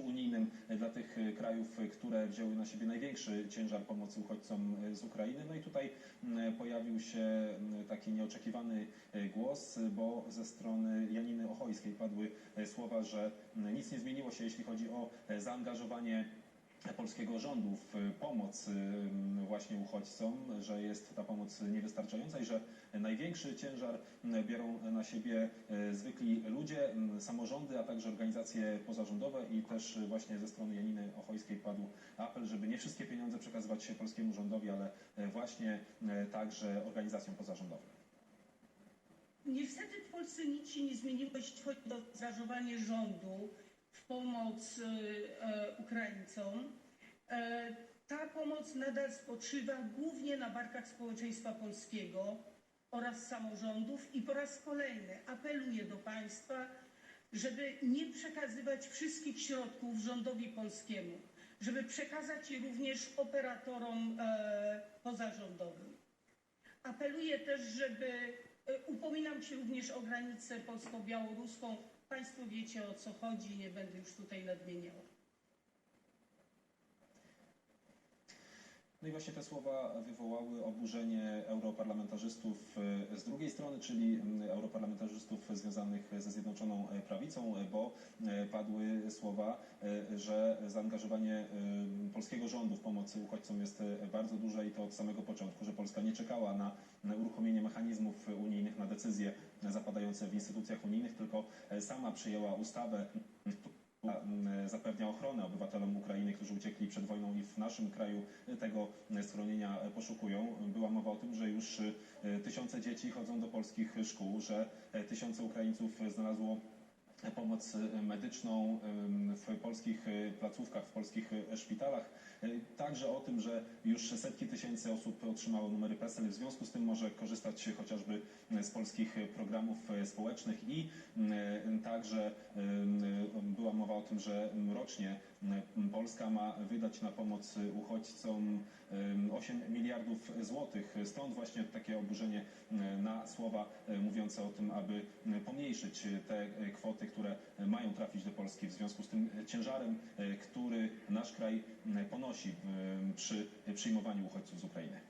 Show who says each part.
Speaker 1: unijnym dla tych krajów, które wzięły na siebie największy ciężar pomocy uchodźcom z Ukrainy. No i tutaj pojawił się taki nieoczekiwany głos, bo ze strony Janiny Ochojskiej padły słowa, że nic nie zmieniło się, jeśli chodzi o zaangażowanie polskiego rządu w pomoc ym, właśnie uchodźcom, że jest ta pomoc niewystarczająca i że największy ciężar biorą na siebie e, zwykli ludzie, samorządy, a także organizacje pozarządowe i też właśnie ze strony Janiny Ochojskiej padł apel, żeby nie wszystkie pieniądze przekazywać się polskiemu rządowi, ale właśnie także organizacjom pozarządowym.
Speaker 2: Niestety w Polsce nic się nie zmieniło, jeśli chodzi o zaangażowanie rządu pomoc e, Ukraińcom. E, ta pomoc nadal spoczywa głównie na barkach społeczeństwa polskiego oraz samorządów i po raz kolejny apeluję do Państwa, żeby nie przekazywać wszystkich środków rządowi polskiemu, żeby przekazać je również operatorom e, pozarządowym. Apeluję też, żeby upominam się również o granicę polsko-białoruską. Państwo wiecie o co chodzi, nie będę już tutaj nadmieniała.
Speaker 1: No i właśnie te słowa wywołały oburzenie europarlamentarzystów e, z drugiej strony, czyli europarlamentarzystów związanych ze Zjednoczoną Prawicą, e, bo e, padły słowa, e, że zaangażowanie e, polskiego rządu w pomocy uchodźcom jest e, bardzo duże i to od samego początku, że Polska nie czekała na, uruchomienie mechanizmów decyzje zapadające w instytucjach unijnych, tylko e, sama przyjęła ustawę, która zapewnia ochronę obywatelom Ukrainy, którzy uciekli przed wojną i w naszym kraju tego schronienia poszukują. Była mowa o tym, że już e, tysiące dzieci chodzą do polskich szkół, że e, tysiące Ukraińców znalazło pomoc medyczną em, w polskich e, placówkach, w polskich e, szpitalach. E, Także o tym, że już setki tysięcy osób otrzymało numery PESEL, w związku z tym może korzystać chociażby z polskich programów społecznych i także była mowa o tym, że rocznie Polska ma wydać na pomoc uchodźcom em, 8 miliardów złotych. Stąd właśnie takie oburzenie na słowa e, mówiące o tym, aby pomniejszyć te e, kwoty, które mają trafić do Polski w związku z tym ciężarem, e, który nasz kraj ponosi przy przyjmowaniu uchodźców z Ukrainy.